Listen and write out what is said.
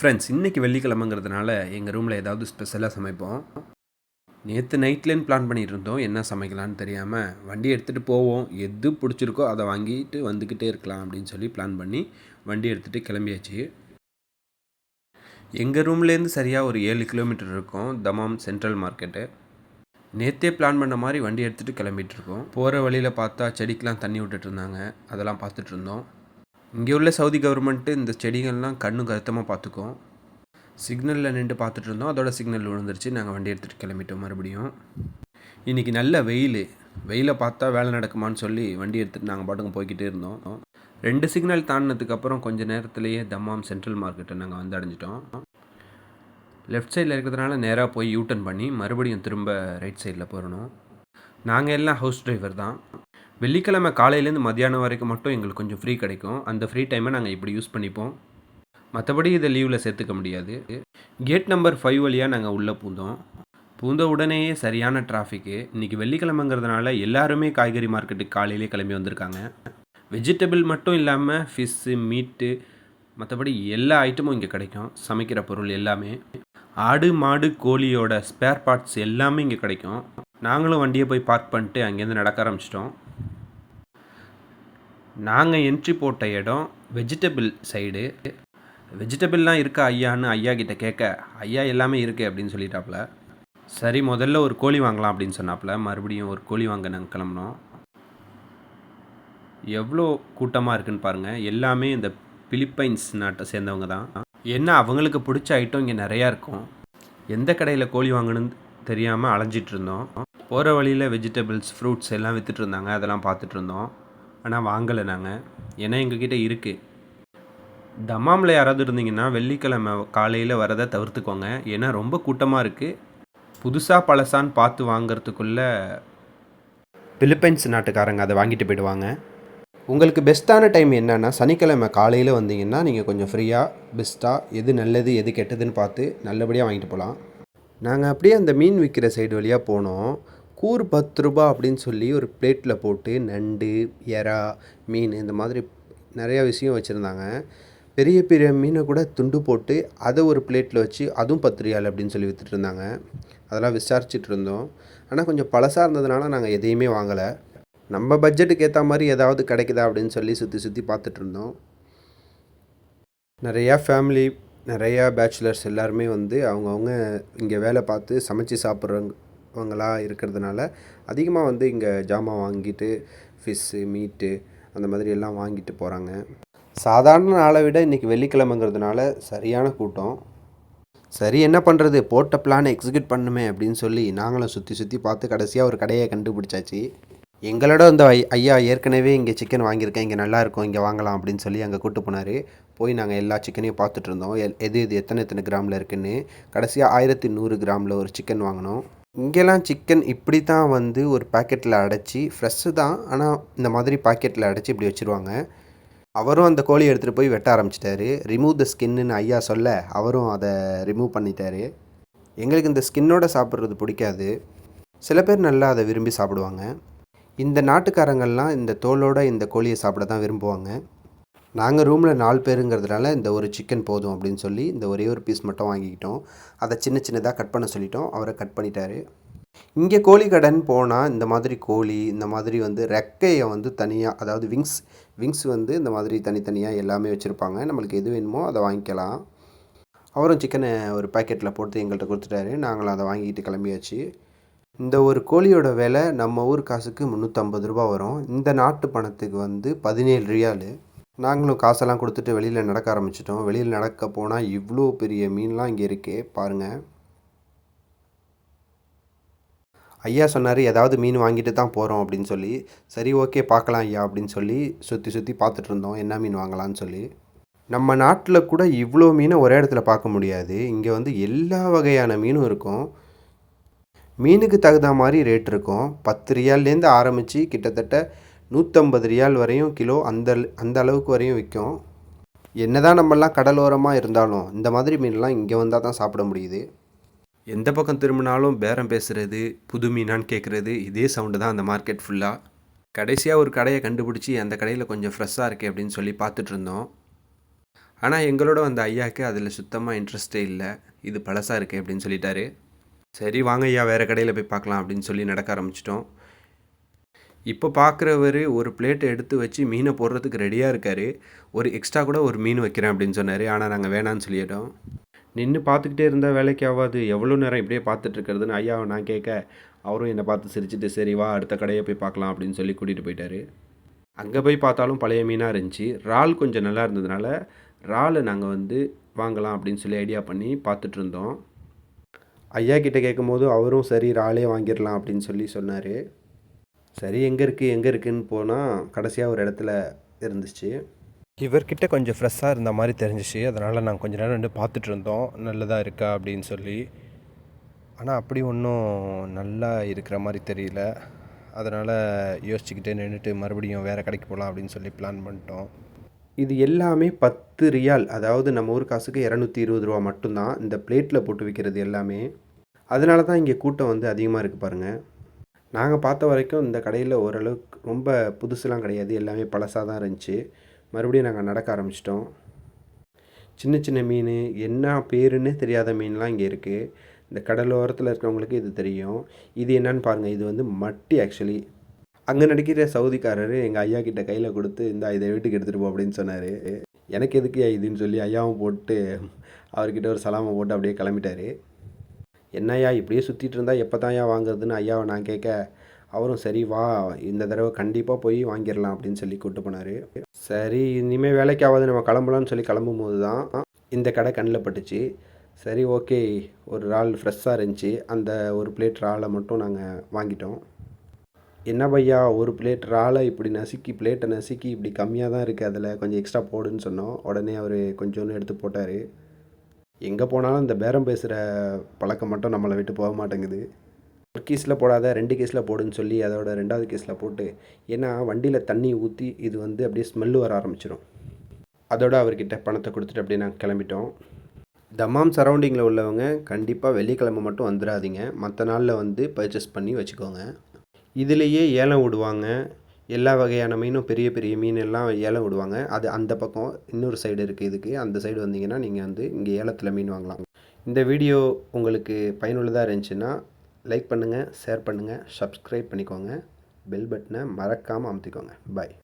Friends இன்றைக்கி வெள்ளிக்கிழமைங்கிறதுனால எங்கள் ரூமில் ஏதாவது ஸ்பெஷலாக சமைப்போம். நேற்று நைட்லேருந்து பிளான் பண்ணிகிட்டு இருந்தோம் என்ன சமைக்கலான்னு தெரியாமல் வண்டி எடுத்துகிட்டு போவோம். எது பிடிச்சிருக்கோ அதை வாங்கிட்டு வந்துக்கிட்டே இருக்கலாம் அப்படின்னு சொல்லி பிளான் பண்ணி வண்டி எடுத்துகிட்டு கிளம்பியாச்சு. எங்கள் ரூம்லேருந்து சரியாக ஒரு ஏழு கிலோமீட்டர் இருக்கும். தமாம் சென்ட்ரல் மார்க்கெட்டு நேற்றே பிளான் பண்ண மாதிரி வண்டி எடுத்துகிட்டு கிளம்பிகிட்டு இருக்கோம் போகிற வழியில் பார்த்தா செடிக்கெலாம் தண்ணி விட்டுட்டு இருந்தாங்க. அதெல்லாம் பார்த்துட்டு இருந்தோம். இங்கே உள்ள சவுதி கவர்மெண்ட்டு இந்த செடிகள்லாம் கண்ணும் கருத்தமாக பார்த்துக்கும். சிக்னலில் நின்று பார்த்துட்டு இருந்தோம். அதோட சிக்னல் விழுந்துருச்சு. நாங்கள் வண்டி எடுத்துகிட்டு கிளம்பிட்டோம் மறுபடியும். இன்றைக்கி நல்ல வெயில். வெயிலை பார்த்தா வேலை நடக்குமான்னு சொல்லி வண்டி எடுத்துகிட்டு நாங்கள் பாட்டுங்க போய்கிட்டே இருந்தோம். ரெண்டு சிக்னல் தாண்டினதுக்கப்புறம் கொஞ்ச நேரத்துலேயே தம்மாம் சென்ட்ரல் மார்க்கெட்டை நாங்கள் வந்து அடைஞ்சிட்டோம். லெஃப்ட் சைடில் இருக்கிறதுனால நேராக போய் யூட்டன் பண்ணி மறுபடியும் திரும்ப ரைட் சைடில் போகணும் நாங்கள் எல்லாம் ஹவுஸ் டிரைவர் தான். வெள்ளிக்கிழமை காலையிலேருந்து மத்தியானம் வரைக்கும் மட்டும் எங்களுக்கு கொஞ்சம் ஃப்ரீ கிடைக்கும். அந்த ஃப்ரீ டைமை நாங்கள் இப்படி யூஸ் பண்ணிப்போம். மற்றபடி இதை லீவில் சேர்த்துக்க முடியாது. கேட் நம்பர் ஃபைவ் வழியாக நாங்கள் உள்ளே பூந்தோம். பூந்த உடனேயே சரியான டிராஃபிக்கு இன்றைக்கி வெள்ளிக்கிழமைங்கிறதுனால எல்லாருமே காய்கறி மார்க்கெட்டுக்கு காலையிலே கிளம்பி வந்திருக்காங்க. வெஜிடபிள் மட்டும் இல்லாமல் ஃபிஷ்ஷு மீட்டு மற்றபடி எல்லா ஐட்டமும் இங்கே கிடைக்கும். சமைக்கிற பொருள் எல்லாமே. ஆடு மாடு கோழியோட ஸ்பேர் பார்ட்ஸ் எல்லாமே இங்கே கிடைக்கும். நாங்களும் வண்டியை போய் பார்க் பண்ணிட்டு அங்கேருந்து நடக்க ஆரம்பிச்சிட்டோம். நாங்கள் என்ட்ரி போட்ட இடம் வெஜிடபிள் சைடு வெஜிடபிள்லாம் இருக்கா ஐயான்னு ஐயா கிட்டே கேட்க ஐயா எல்லாமே இருக்குது அப்படின்னு சொல்லிட்டாப்புல சரி முதல்ல ஒரு கோழி வாங்கலாம் அப்படின்னு சொன்னாப்புல மறுபடியும் ஒரு கோழி வாங்க நாங்கள் கிளம்புனோம். எவ்வளோ கூட்டமாக இருக்குன்னு பாருங்கள் எல்லாமே இந்த பிலிப்பைன்ஸ் நாட்டை சேர்ந்தவங்க தான். என்ன அவங்களுக்கு பிடிச்ச ஐட்டம் இங்கே நிறையா இருக்கும். எந்த கடையில் கோழி வாங்கணும்னு தெரியாமல் அலைஞ்சிட்டு இருந்தோம். போகிற வழியில் வெஜிடபிள்ஸ் ஃப்ரூட்ஸ் எல்லாம் விற்றுட்டு இருந்தாங்க. அதெல்லாம் பார்த்துட்டு இருந்தோம். ஆனால் வாங்கலை நாங்கள் ஏன்னா எங்ககிட்ட இருக்குது தமாமில் யாராவது இருந்தீங்கன்னா வெள்ளிக்கிழமை காலையில் வரதை தவிர்த்துக்கோங்க. ஏன்னா ரொம்ப கூட்டமாக இருக்குது புதுசாக பழசான்னு பார்த்து வாங்கிறதுக்குள்ளே பிலிப்பைன்ஸ் நாட்டுக்காரங்க அதை வாங்கிட்டு போயிடுவாங்க. உங்களுக்கு பெஸ்ட்டான டைம் என்னன்னா சனிக்கிழமை காலையில் வந்தீங்கன்னா நீங்கள் கொஞ்சம் ஃப்ரீயாக பெஸ்ட்டாக எது நல்லது எது கெட்டதுன்னு பார்த்து நல்லபடியாக வாங்கிட்டு போகலாம் நாங்கள் அப்படியே அந்த மீன் விற்கிற சைடு வழியாக போனோம். கூறு பத்து ரூபா அப்படின்னு சொல்லி ஒரு பிளேட்டில் போட்டு நண்டு எறா மீன் இந்த மாதிரி நிறையா விஷயம் வச்சுருந்தாங்க. பெரிய பெரிய மீனை கூட துண்டு போட்டு அதை ஒரு பிளேட்டில் வச்சு அதுவும் பத்து ரியால் அப்படின்னு சொல்லி விற்றுட்டு இருந்தாங்க. அதெல்லாம் விசாரிச்சுட்டு இருந்தோம். ஆனால் கொஞ்சம் பழசாக இருந்ததுனால நாங்கள் எதையுமே வாங்கலை. நம்ம பட்ஜெட்டுக்கு ஏற்ற மாதிரி ஏதாவது கிடைக்குதா அப்படின்னு சொல்லி சுற்றி சுற்றி பார்த்துட்டு இருந்தோம். நிறையா ஃபேமிலி நிறையா பேச்சுலர்ஸ் எல்லாருமே வந்து அவங்கவுங்க இங்கே வேலை பார்த்து சமைச்சு அவங்களாக இருக்கிறதுனால அதிகமாக வந்து இங்கே ஜாமான் வாங்கிட்டு ஃபிஷ்ஷு மீட்டு அந்த மாதிரி எல்லாம் வாங்கிட்டு போகிறாங்க சாதாரண நாளை விட இன்றைக்கி வெள்ளிக்கிழமைங்கிறதுனால சரியான கூட்டம். சரி என்ன பண்ணுறது போட்ட பிளானை எக்ஸிக்யூட் பண்ணுமே அப்படின்னு சொல்லி நாங்களும் சுற்றி சுற்றி பார்த்து கடைசியாக ஒரு கடையை கண்டுபிடிச்சாச்சு. எங்களோட இந்த ஐ ஐயா ஏற்கனவே இங்கே சிக்கன் வாங்கியிருக்கேன் இங்கே நல்லா இருக்கும் இங்கே வாங்கலாம் அப்படின்னு சொல்லி அங்கே கூட்டு போனார். போய் நாங்கள் எல்லா சிக்கனையும் பார்த்துட்டு இருந்தோம். எல் எது எது எத்தனை எத்தனை கிராமில் இருக்குன்னு. கடைசியாக ஆயிரத்தி நூறு கிராமில் ஒரு சிக்கன் வாங்கினோம். இங்கெல்லாம் சிக்கன் இப்படி தான் வந்து ஒரு பாக்கெட்டில் அடைச்சி ஃப்ரெஷ்ஷு தான். ஆனால் இந்த மாதிரி பாக்கெட்டில் அடைச்சி இப்படி வச்சுருவாங்க. அவரும் அந்த கோழியை எடுத்துகிட்டு போய் வெட்ட ஆரம்பிச்சிட்டாரு. ரிமூவ் த ஸ்கின்னு ஐயா சொல்ல அவரும் அதை ரிமூவ் பண்ணிட்டாரு. எங்களுக்கு இந்த ஸ்கின்னோட சாப்பிட்றது பிடிக்காது. சில பேர் நல்லா அதை விரும்பி சாப்பிடுவாங்க. இந்த நாட்டுக்காரங்கள்லாம் இந்த தோலோட இந்த கோழியை சாப்பிட தான் விரும்புவாங்க. நாங்கள் ரூமில் நாலு பேருங்கிறதுனால இந்த ஒரு சிக்கன் போதும் அப்படின்னு சொல்லி இந்த ஒரே ஒரு பீஸ் மட்டும் வாங்கிக்கிட்டோம். அதை சின்ன சின்னதாக கட் பண்ண சொல்லிட்டோம். அவரை கட் பண்ணிட்டாரு. இங்கே கோழி கடன் போனால் இந்த மாதிரி கோழி இந்த மாதிரி வந்து ரெக்கையை வந்து தனியாக அதாவது விங்ஸ் விங்ஸ் வந்து இந்த மாதிரி தனித்தனியாக எல்லாமே வச்சுருப்பாங்க. நம்மளுக்கு எது வேணுமோ அதை வாங்கிக்கலாம். அவரும் சிக்கனை ஒரு பாக்கெட்டில் போட்டு எங்கள்கிட்ட கொடுத்துட்டாரு. நாங்களும் அதை வாங்கிட்டு கிளம்பியாச்சு. இந்த ஒரு கோழியோட விலை நம்ம ஊர் காசுக்கு முந்நூற்றம்பது ரூபா வரும். இந்த நாட்டு பணத்துக்கு வந்து பதினேழு ரியாலு. நாங்களும் காசெல்லாம் கொடுத்துட்டு வெளியில் நடக்க ஆரம்பிச்சிட்டோம். வெளியில் நடக்க போனால் இவ்வளோ பெரிய மீன்லாம் இங்கே இருக்கே பாருங்கள் ஐயா சொன்னார் ஏதாவது மீன் வாங்கிட்டு தான் போகிறோம் அப்படின்னு சொல்லி. சரி ஓகே பார்க்கலாம் ஐயா அப்படின்னு சொல்லி சுற்றி சுற்றி பார்த்துட்டு இருந்தோம். என்ன மீன் வாங்கலாம்னு சொல்லி. நம்ம நாட்டில் கூட இவ்வளோ மீனை ஒரே இடத்துல பார்க்க முடியாது. இங்கே வந்து எல்லா வகையான மீனும் இருக்கும். மீனுக்கு தகுந்த மாதிரி ரேட் இருக்கும். பத்து ரியால்லேருந்து ஆரம்பித்து கிட்டத்தட்ட நூற்றம்பது ரியால் வரையும் கிலோ அந்த அந்த அளவுக்கு வரையும் விற்கும். என்னதான் நம்மலாம் கடலோரமாக இருந்தாலும் இந்த மாதிரி மீன்லாம் இங்கே வந்தால் தான் சாப்பிட முடியுது. எந்த பக்கம் திரும்பினாலும் பேரம் பேசுகிறது புது மீனான்னு கேட்குறது இதே சவுண்டு தான் அந்த மார்க்கெட் ஃபுல்லாக கடைசியாக ஒரு கடையை கண்டுபிடிச்சி அந்த கடையில் கொஞ்சம் ஃப்ரெஷ்ஷாக இருக்கே அப்படின்னு சொல்லி பார்த்துட்டு இருந்தோம். ஆனால் எங்களோட வந்த ஐயாவுக்கு அதில் சுத்தமாக இன்ட்ரெஸ்ட்டே இல்லை. இது பழசாக இருக்குது அப்படின்னு சொல்லிட்டாரு. சரி வாங்க ஐயா வேறு கடையில் போய் பார்க்கலாம் அப்படின்னு சொல்லி நடக்க ஆரம்பிச்சிட்டோம். இப்போ பார்க்குறவர் ஒரு பிளேட்டை எடுத்து வச்சு மீனை போடுறதுக்கு ரெடியாக இருக்கார். ஒரு எக்ஸ்ட்ரா கூட ஒரு மீன் வைக்கிறேன் அப்படின்னு சொன்னார். ஆனால் நாங்கள் வேணான்னு சொல்லிட்டோம். நின்று பார்த்துக்கிட்டே இருந்தால் வேலைக்கு ஆகாது எவ்வளோ நேரம் இப்படியே பார்த்துட்ருக்கிறதுன்னு ஐயாவை நான் கேட்க அவரும் என்னை பார்த்து சிரிச்சிட்டு சரி வா அடுத்த கடையை போய் பார்க்கலாம் அப்படின்னு சொல்லி கூட்டிகிட்டு போயிட்டார். அங்கே போய் பார்த்தாலும் பழைய மீனாக இருந்துச்சு. இறால் கொஞ்சம் நல்லா இருந்ததுனால இறாலை நாங்கள் வந்து வாங்கலாம் அப்படின்னு சொல்லி ஐடியா பண்ணி பார்த்துட்டு இருந்தோம். ஐயா கிட்டே கேட்கும்போது அவரும் சரி இறாலே வாங்கிடலாம் அப்படின்னு சொல்லி சொன்னார். சரி எங்கே இருக்குது எங்கே இருக்குன்னு போனால் கடைசியாக ஒரு இடத்துல இருந்துச்சு. இவர்கிட்ட கொஞ்சம் ஃப்ரெஷ்ஷாக இருந்த மாதிரி தெரிஞ்சிச்சு. அதனால் நாங்கள் கொஞ்ச நேரம் வந்து பார்த்துட்டு இருந்தோம். நல்லதாக இருக்கா அப்படின்னு சொல்லி. ஆனால் அப்படி ஒன்றும் நல்லா இருக்கிற மாதிரி தெரியல. அதனால் யோசிச்சுக்கிட்டே நின்றுட்டு மறுபடியும் வேறு கடைக்கு போகலாம் அப்படின்னு சொல்லி பிளான் பண்ணிட்டோம். இது எல்லாமே பத்து ரியால். அதாவது நம்ம ஊர் காசுக்கு இரநூத்தி இருபது ரூபா மட்டும்தான். இந்த பிளேட்டில் போட்டு விற்கிறது எல்லாமே. அதனால தான் இங்கே கூட்டம் வந்து அதிகமாக இருக்குது பாருங்கள் நாங்கள் பார்த்த வரைக்கும் இந்த கடையில் ஓரளவுக்கு ரொம்ப புதுசுலாம் கிடையாது. எல்லாமே பழசாக தான் இருந்துச்சு. மறுபடியும் நாங்கள் நடக்க ஆரம்பிச்சிட்டோம். சின்ன சின்ன மீன் என்ன பேருன்னே தெரியாத மீன்லாம் இங்கே இருக்குது இந்த கடலோரத்தில் இருக்கிறவங்களுக்கு இது தெரியும். இது என்னன்னு பாருங்கள் இது வந்து மட்டி ஆக்சுவலி அங்கே நடிக்கிற சவுதிக்காரர் எங்கள் ஐயா கிட்ட கையில் கொடுத்து இந்த இதை வீட்டுக்கு எடுத்துகிட்டு போ அப்படின்னு சொன்னார். எனக்கு எதுக்கு இதுன்னு சொல்லி ஐயாவும் போட்டு அவர்கிட்ட ஒரு சலாமை போட்டு அப்படியே கிளம்பிட்டாரு. என்னையா இப்படியே சுற்றிட்டு இருந்தால் எப்போ தான் வாங்குறதுன்னு ஐயாவை நான் கேட்க அவரும் சரி வா இந்த தடவை கண்டிப்பாக போய் வாங்கிடலாம் அப்படின்னு சொல்லி கூப்பிட்டு போனார். சரி இனிமேல் வேலைக்கு ஆகாது நம்ம கிளம்பலாம்னு சொல்லி கிளம்பும்போது தான் இந்த கடை கண்ணில் பட்டுச்சு. சரி ஓகே ஒரு இறால் ஃப்ரெஷ்ஷாக இருந்துச்சு. அந்த ஒரு பிளேட் இறாலை மட்டும் நாங்கள் வாங்கிட்டோம். என்ன பையா ஒரு பிளேட் இறாலை இப்படி நசுக்கி பிளேட்டை நசுக்கி இப்படி கம்மியாக தான் இருக்குது அதில் கொஞ்சம் எக்ஸ்ட்ரா போடுன்னு சொன்னோம். உடனே அவர் கொஞ்சோன்னு எடுத்து போட்டார். எங்கே போனாலும் இந்த பேரம் பேசுகிற பழக்கம் மட்டும் நம்மளை விட்டு போக மாட்டேங்குது. ஒரு கீஸில் போடாத ரெண்டு கேஸில் போடுன்னு சொல்லி அதோட ரெண்டாவது கேஸில் போட்டு ஏன்னா வண்டியில் தண்ணி ஊற்றி இது வந்து அப்படியே ஸ்மெல்லு வர ஆரம்பிச்சிடும் அதோட அவர்கிட்ட பணத்தை கொடுத்துட்டு அப்படியே நாங்கள் கிளம்பிட்டோம். தம்மாம் சரௌண்டிங்கில் உள்ளவங்க கண்டிப்பாக வெள்ளிக்கிழமை மட்டும் வந்துடாதீங்க. மற்ற நாளில் வந்து பர்ச்சேஸ் பண்ணி வச்சுக்கோங்க. இதுலேயே ஏலம் விடுவாங்க. எல்லா வகையான மீனும் பெரிய பெரிய மீன் எல்லாம் ஏலம் விடுவாங்க. அது அந்த பக்கம் இன்னொரு சைடு இருக்குது இதுக்கு. அந்த சைடு வந்தீங்கன்னா நீங்கள் வந்து இங்கே ஏலத்தில் மீன் வாங்கலாம். இந்த வீடியோ உங்களுக்கு பயனுள்ளதாக இருந்துச்சுன்னா லைக் பண்ணுங்கள் ஷேர் பண்ணுங்கள் சப்ஸ்கிரைப் பண்ணிக்கோங்க. பெல் பட்டனை மறக்காமல் அமுத்திக்கோங்க. பாய்